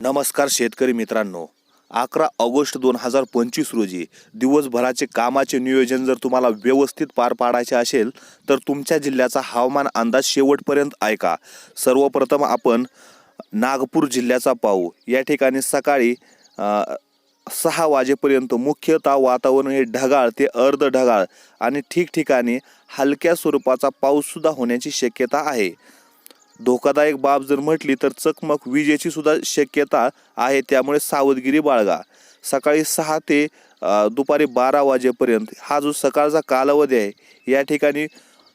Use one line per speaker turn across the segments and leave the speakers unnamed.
नमस्कार शेतकरी मित्रांनो. अकरा ऑगस्ट दोन हजार पंचवीस रोजी दिवसभराचे कामाचे नियोजन जर तुम्हाला व्यवस्थित पार पाडायचे असेल तर तुमच्या जिल्ह्याचा हवामान अंदाज शेवटपर्यंत ऐका. सर्वप्रथम आपण नागपूर जिल्ह्याचा पाहू. या ठिकाणी सकाळी सहा वाजेपर्यंत मुख्यतः वातावरण हे ढगाळ ते अर्ध ढगाळ आणि ठिकठिकाणी हलक्या स्वरूपाचा पाऊससुद्धा होण्याची शक्यता आहे. धोकादायक बाब जर म्हटली तर चकमक विजेची सुद्धा शक्यता आहे त्यामुळे सावधगिरी बाळगा. सकाळी सहा ते दुपारी बारा वाजेपर्यंत. हा जो सकाळचा कालावधी आहे या ठिकाणी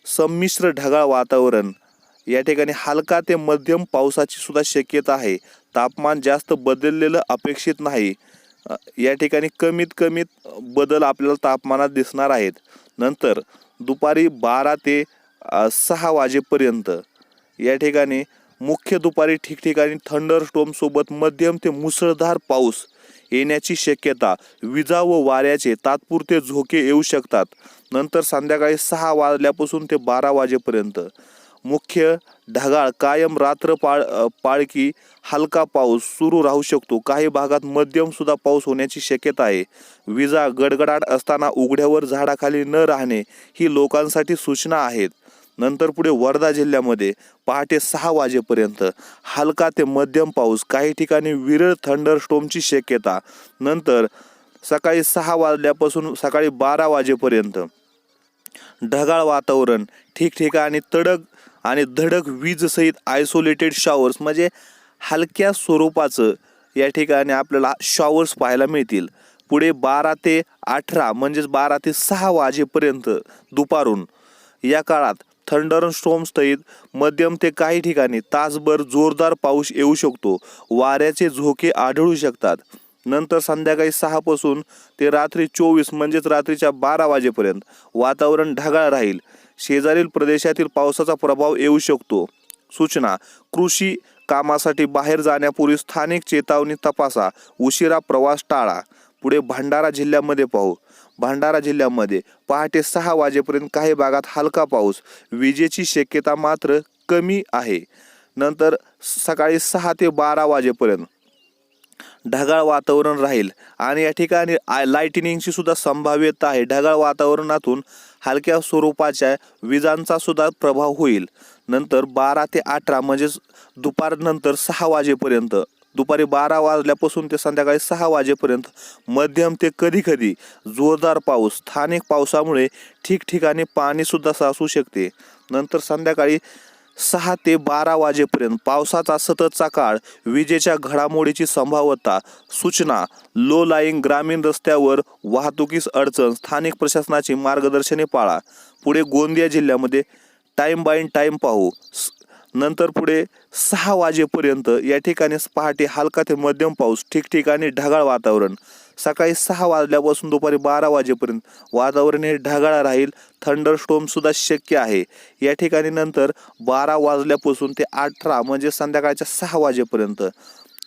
संमिश्र ढगाळ वातावरण या ठिकाणी हलका ते मध्यम पावसाची सुद्धा शक्यता आहे. तापमान जास्त बदललेलं अपेक्षित नाही. या ठिकाणी कमीत कमीत बदल आपल्याला तापमानात दिसणार आहेत. नंतर दुपारी बारा ते सहा वाजेपर्यंत या ठिकाणी मुख्य दुपारी ठिकठिकाणी थंडर स्टोमसोबत मध्यम ते मुसळधार पाऊस येण्याची शक्यता विजा व वाऱ्याचे तात्पुरते झोके येऊ शकतात. नंतर संध्याकाळी सहा वाजल्यापासून ते बारा वाजेपर्यंत. मुख्य ढगाळ कायम रात्र पाळ पाळकी हलका पाऊस सुरू राहू शकतो. काही भागात मध्यमसुद्धा पाऊस होण्याची शक्यता आहे. विजा गडगडाट असताना उघड्यावर झाडाखाली न राहणे ही लोकांसाठी सूचना आहेत. नंतर पुढे वर्धा जिल्ह्यामध्ये पहाटे सहा वाजेपर्यंत हलका ते मध्यम पाऊस काही ठिकाणी विरळ थंडर स्टोमची शक्यता. नंतर सकाळी सहा वाजल्यापासून सकाळी बारा वाजेपर्यंत ढगाळ वातावरण ठिकठिकाणी तडक आणि धडक वीजसहित आयसोलेटेड शॉवर्स म्हणजे हलक्या स्वरूपाचं या ठिकाणी आपल्याला शॉवर्स पाहायला मिळतील. पुढे बारा ते अठरा म्हणजेच बारा ते सहा वाजेपर्यंत दुपारून या काळात थंडर स्टोम सहित मध्यम ते काही ठिकाणी तासभर जोरदार पाऊस येऊ शकतो. वाऱ्याचे झोके आढळू शकतात. नंतर संध्याकाळी सहापासून ते रात्री चोवीस म्हणजेच रात्रीच्या बारा वाजेपर्यंत वातावरण ढगाळ राहील. शेजारील प्रदेशातील पावसाचा प्रभाव येऊ शकतो. सूचना कृषी कामासाठी बाहेर जाण्यापूर्वी स्थानिक चेतावणी तपासा. उशिरा प्रवास टाळा. पुढे भंडारा जिल्ह्यामध्ये पाहू. भंडारा जिल्ह्यामध्ये पहाटे सहा वाजेपर्यंत काही भागात हलका पाऊस. विजेची शक्यता मात्र कमी आहे. नंतर सकाळी सहा ते बारा वाजेपर्यंत ढगाळ वातावरण राहील आणि या ठिकाणी आय लाईटनिंगची सुद्धा संभाव्यता आहे. ढगाळ वातावरणातून हलक्या स्वरूपाच्या विजांचा सुद्धा प्रभाव होईल. नंतर बारा ते अठरा म्हणजेच दुपारनंतर सहा वाजेपर्यंत दुपारी बारा वाजल्यापासून ते संध्याकाळी सहा वाजेपर्यंत मध्यम ते कधी कधी जोरदार पाऊस स्थानिक पावसामुळे ठिकठिकाणी पाणीसुद्धा साचू शकते. नंतर संध्याकाळी सहा ते बारा वाजेपर्यंत पावसाचा सततचा काळ विजेच्या घडामोडीची संभाव्यता सूचना लो लाईंग ग्रामीण रस्त्यावर वाहतुकीस अडचण स्थानिक प्रशासनाची मार्गदर्शने पाळा. पुढे गोंदिया जिल्ह्यामध्ये टाईम बाईन टाईम पाहू. नंतर पुढे सहा वाजेपर्यंत या ठिकाणी पहाटे हलका ते मध्यम पाऊस ठिकठिकाणी ढगाळ वातावरण. सकाळी सहा वाजल्यापासून दुपारी बारा वाजेपर्यंत वातावरण हे ढगाळ राहील. थंडर स्टोमसुद्धा शक्य आहे. या ठिकाणी नंतर बारा वाजल्यापासून ते अठरा म्हणजे संध्याकाळच्या सहा वाजेपर्यंत.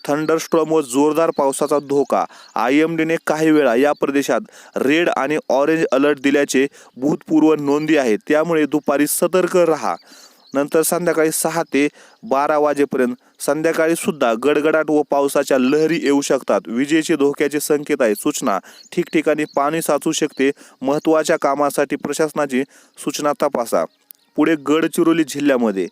थंडर स्ट्रॉम व जोरदार पावसाचा धोका. आय एम डीने काही वेळा या प्रदेशात रेड आणि ऑरेंज अलर्ट दिल्याचे भूतपूर्व नोंदी आहेत. त्यामुळे दुपारी सतर्क राहा. नंतर संध्याकाळी सहा ते बारा वाजेपर्यंत संध्याकाळी सुद्धा गडगडाट व पावसाच्या लहरी येऊ शकतात. विजेचे धोक्याचे संकेत आहे सूचना ठिकठिकाणी पाणी साचू शकते. महत्त्वाच्या कामासाठी प्रशासनाची सूचना तपासा. पुढे गडचिरोली जिल्ह्यामध्ये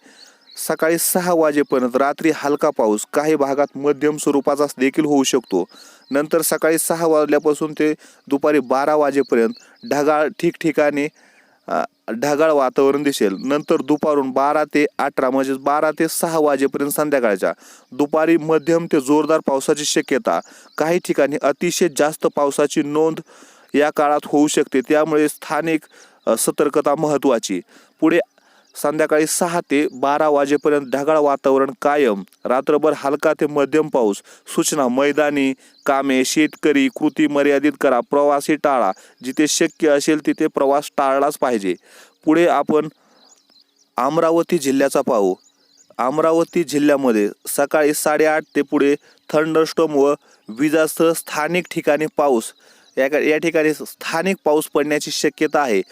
सकाळी सहा वाजेपर्यंत रात्री हलका पाऊस काही भागात मध्यम स्वरूपाचा देखील होऊ शकतो. नंतर सकाळी सहा वाजल्यापासून ते दुपारी बारा वाजेपर्यंत ढगाळ ठिकठिकाणी ढगाळ वातावरण दिसेल. नंतर दुपारून बारा ते अठरा म्हणजेच बारा ते सहा वाजेपर्यंत संध्याकाळच्या. दुपारी मध्यम ते जोरदार पावसाची शक्यता. काही ठिकाणी अतिशय जास्त पावसाची नोंद या काळात होऊ शकते. त्यामुळे स्थानिक सतर्कता महत्त्वाची. पुढे संध्याकाळी सहा ते बारा वाजेपर्यंत ढगाळ वातावरण कायम. रात्रभर हलका ते मध्यम पाऊस. सूचना मैदानी कामे शेतकरी कृती मर्यादित करा प्रवासी टाळा. जिथे शक्य असेल तिथे प्रवास टाळलाच पाहिजे. पुढे आपण अमरावती जिल्ह्याचा पाहू. अमरावती जिल्ह्यामध्ये सकाळी साडेआठ ते पुढे थंडरस्टॉम व विजासह स्थानिक ठिकाणी पाऊस. या या ठिकाणी स्थानिक पाऊस पडण्याची शक्यता आहे.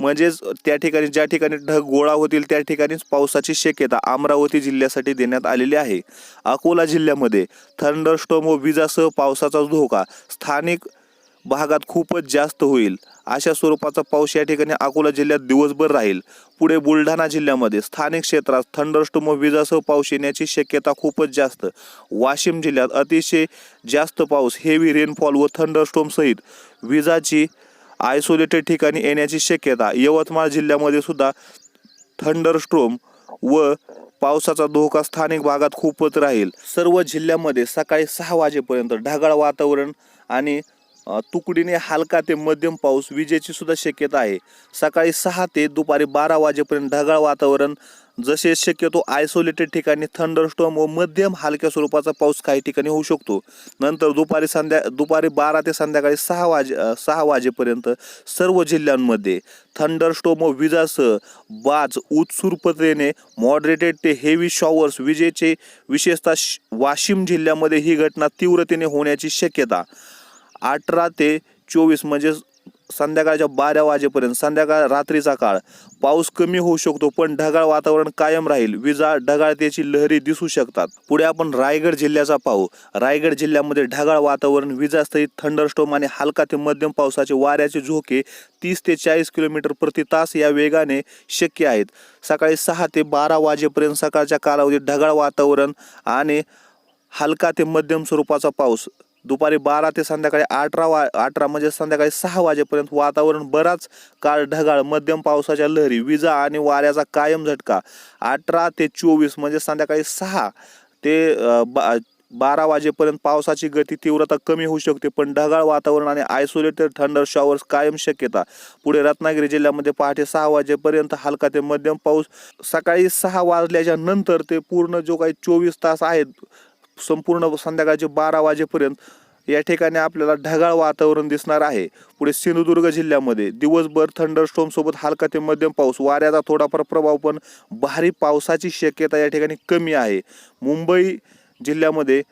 म्हणजेच त्या ठिकाणी ज्या ठिकाणी ढग गोळा होतील त्या ठिकाणीच पावसाची शक्यता अमरावती जिल्ह्यासाठी देण्यात आलेली आहे. अकोला जिल्ह्यामध्ये थंडरस्टॉम व विजासह पावसाचा धोका स्थानिक भागात खूपच जास्त होईल. अशा स्वरूपाचा पाऊस या ठिकाणी अकोला जिल्ह्यात दिवसभर राहील. पुढे बुलढाणा जिल्ह्यामध्ये स्थानिक क्षेत्रात थंडरस्टोम व विजासह पाऊस येण्याची शक्यता खूपच जास्त. वाशिम जिल्ह्यात अतिशय जास्त पाऊस हेवी रेनफॉल व थंडरस्टोम सहित विजाची आयसोलेटेड ठिकाणी येण्याची शक्यता. यवतमाळ जिल्ह्यामध्ये सुद्धा थंडरस्ट्रोम व पावसाचा धोका स्थानिक भागात खूपच राहील. सर्व जिल्ह्यामध्ये सकाळी सहा वाजेपर्यंत ढगाळ वातावरण आणि तुकडीने हलका ते मध्यम पाऊस विजेची सुद्धा शक्यता आहे. सकाळी सहा ते दुपारी बारा वाजेपर्यंत ढगाळ वातावरण. जसे शक्यतो आयसोलेटेड ठिकाणी थंडरस्टॉम व मध्यम हलक्या स्वरूपाचा पाऊस काही ठिकाणी होऊ शकतो. नंतर दुपारी संध्या दुपारी बारा ते संध्याकाळी सहा वाजे सहा वाजेपर्यंत सर्व जिल्ह्यांमध्ये थंडरस्टॉम व विजासह बाज उत्सुरपतेने मॉडरेटेड ते हेवी शॉवर्स विजेचे विशेषतः श- वाशिम जिल्ह्यामध्ये ही घटना तीव्रतेने होण्याची शक्यता. अठरा ते चोवीस म्हणजे संध्याकाळच्या बारा वाजेपर्यंत संध्याकाळ रात्रीचा काळ. पाऊस कमी होऊ शकतो पण ढगाळ वातावरण कायम राहील. विजा ढगाळतेची लहरी दिसू शकतात. पुढे आपण रायगड जिल्ह्याचा पाहू. रायगड जिल्ह्यामध्ये ढगाळ वातावरण विजासहित थंडरस्टोम आणि हलका ते मध्यम पावसाचे वाऱ्याचे झोके तीस ते चाळीस किलोमीटर प्रति तास या वेगाने शक्य आहेत. सकाळी सहा ते बारा वाजेपर्यंत सकाळच्या कालावधीत ढगाळ वातावरण आणि हलका ते मध्यम स्वरूपाचा पाऊस दुपारी बारा ते संध्याकाळी अठरा वा अठरा म्हणजे संध्याकाळी सहा वाजेपर्यंत वातावरण बराच काळ ढगाळ मध्यम पावसाच्या लहरी विजा आणि वाऱ्याचा कायम झटका. अठरा ते चोवीस म्हणजे संध्याकाळी सहा ते बा बारा वाजेपर्यंत पावसाची गती तीव्रता कमी होऊ शकते पण ढगाळ वातावरण आणि आयसोलेटेड थंडर शॉवर्स कायम शक्यता. पुढे रत्नागिरी जिल्ह्यामध्ये पहाटे सहा वाजेपर्यंत हलका ते मध्यम पाऊस सकाळी सहा वाजल्याच्या नंतर ते पूर्ण जो काही चोवीस तास आहेत संपूर्ण संध्याकाळचे बारा वाजेपर्यंत या ठिकाणी आपल्याला ढगाळ वातावरण दिसणार आहे. पुढे सिंधुदुर्ग जिल्ह्यामध्ये दिवसभर थंडरस्टॉम सोबत हलका ते मध्यम पाऊस वाऱ्याचा थोडाफार प्रभाव पण भारी पावसाची शक्यता या ठिकाणी कमी आहे. मुंबई जिल्ह्यामध्ये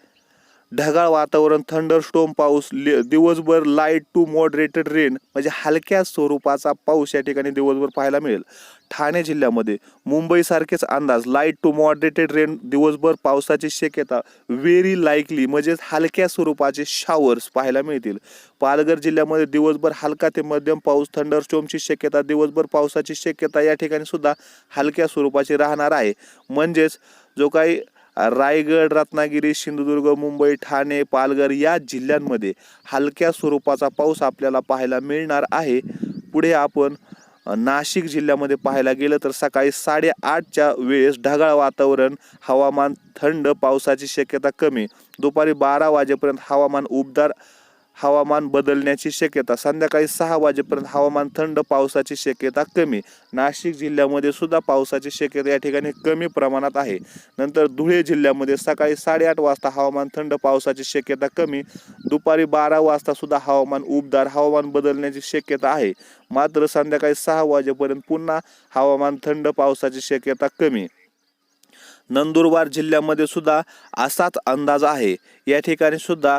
ढगाळ वातावरण थंडरस्टोम पाऊस दिवसभर लाइट टू मॉडरेटेड रेन म्हणजे हलक्या स्वरूपाचा पाऊस या ठिकाणी दिवसभर पाहायला मिळेल. ठाणे जिल्ह्यामध्ये मुंबईसारखेच अंदाज. लाइट टू मॉडरेटेड रेन दिवसभर पावसाची शक्यता व्हेरी लाईकली म्हणजेच हलक्या स्वरूपाचे शावर्स पाहायला मिळतील. पालघर जिल्ह्यामध्ये दिवसभर हलका ते मध्यम पाऊस थंडरस्टोमची शक्यता दिवसभर पावसाची शक्यता या ठिकाणी सुद्धा हलक्या स्वरूपाची राहणार आहे. म्हणजेच जो काही रायगड रत्नागिरी सिंधुदुर्ग मुंबई ठाणे पालघर या जिल्ह्यांमध्ये हलक्या स्वरूपाचा पाऊस आपल्याला पाहायला मिळणार आहे. पुढे आपण नाशिक जिल्ह्यामध्ये पाहायला गेलं तर सकाळी साडेआठच्या वेळेस ढगाळ वातावरण हवामान थंड पावसाची शक्यता कमी. दुपारी बारा वाजेपर्यंत हवामान उबदार हवामान बदलण्याची शक्यता. संध्याकाळी सहा वाजेपर्यंत हवामान थंड पावसाची शक्यता कमी. नाशिक जिल्ह्यामध्ये सुद्धा पावसाची शक्यता या ठिकाणी कमी प्रमाणात आहे. नंतर धुळे जिल्ह्यामध्ये सकाळी साडेआठ वाजता हवामान थंड पावसाची शक्यता कमी. दुपारी बारा वाजता सुद्धा हवामान उबदार हवामान बदलण्याची शक्यता आहे. मात्र संध्याकाळी सहा वाजेपर्यंत पुन्हा हवामान थंड पावसाची शक्यता कमी. नंदुरबार जिल्ह्यामध्ये सुद्धा असाच अंदाज आहे. या ठिकाणी सुद्धा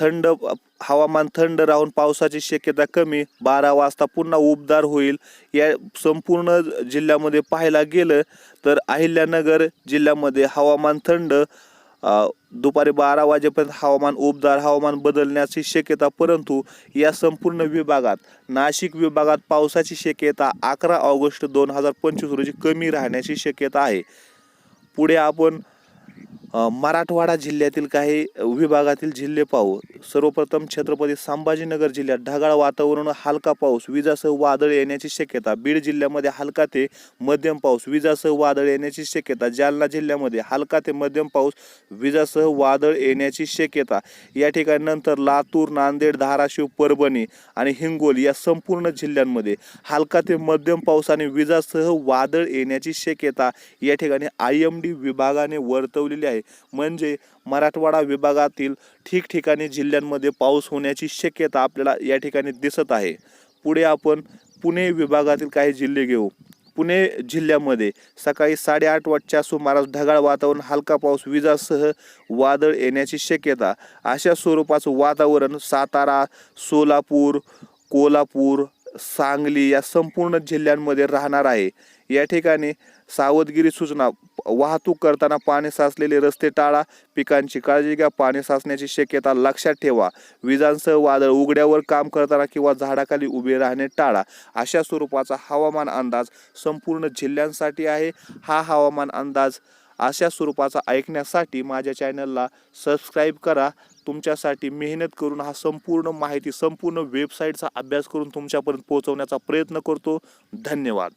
थंड हवामान थंड राहून पावसाची शक्यता कमी बारा वाजता पुन्हा उबदार होईल. या संपूर्ण जिल्ह्यामध्ये पाहायला गेलं तर अहिल्यानगर जिल्ह्यामध्ये हवामान थंड दुपारी बारा वाजेपर्यंत हवामान उबदार हवामान बदलण्याची शक्यता परंतु या संपूर्ण विभागात नाशिक विभागात पावसाची शक्यता अकरा ऑगस्ट दोन हजार पंचवीस रोजी कमी राहण्याची शक्यता आहे. पुढे आपण मराठवाडा जिल्ह्यातील काही विभागातील जिल्हे पाहू. सर्वप्रथम छत्रपती संभाजीनगर जिल्ह्यात ढगाळ वातावरण हलका पाऊस विजासह वादळ येण्याची शक्यता. बीड जिल्ह्यामध्ये हलका ते मध्यम पाऊस विजासह वादळ येण्याची शक्यता. जालना जिल्ह्यामध्ये हलका ते मध्यम पाऊस विजासह वादळ येण्याची शक्यता. या ठिकाणी नंतर लातूर नांदेड धाराशिव परभणी आणि हिंगोली या संपूर्ण जिल्ह्यांमध्ये हलका ते मध्यम पाऊस आणि विजासह वादळ येण्याची शक्यता या ठिकाणी आय एम डी विभागाने वर्तवलेली आहे. म्हणजे मराठवाडा विभागातील ठिकठिकाणी जिल्ह्यांमध्ये पाऊस होण्याची शक्यता आपल्याला या ठिकाणी दिसत आहे. पुढे आपण पुणे विभागातील काही जिल्हे घेऊ. पुणे जिल्ह्यामध्ये सकाळी साडेआठ वाजच्या सुमारास ढगाळ वातावरण हलका पाऊस विजासह वादळ येण्याची शक्यता. अशा स्वरूपाचं वातावरण सातारा सोलापूर कोल्हापूर सांगली या संपूर्ण जिल्ह्यांमध्ये राहणार आहे. या ठिकाणी सावधगिरी सूचना. वाहतूक करताना पाणी साचलेले रस्ते टाळा. पिकांची काळजी घ्या. पाणी साचण्याची शक्यता लक्षात ठेवा. विजांसह वादळ उघड्यावर काम करताना किंवा झाडाखाली उभे राहणे टाळा. अशा स्वरूपाचा हवामान अंदाज संपूर्ण जिल्ह्यांसाठी आहे. हा हवामान अंदाज अशा स्वरूपाचा ऐकण्यासाठी माझ्या चॅनलला सबस्क्राईब करा. तुमच्यासाठी मेहनत करून हा संपूर्ण माहिती संपूर्ण वेबसाईटचा अभ्यास करून तुमच्यापर्यंत पोहोचवण्याचा प्रयत्न करतो. धन्यवाद.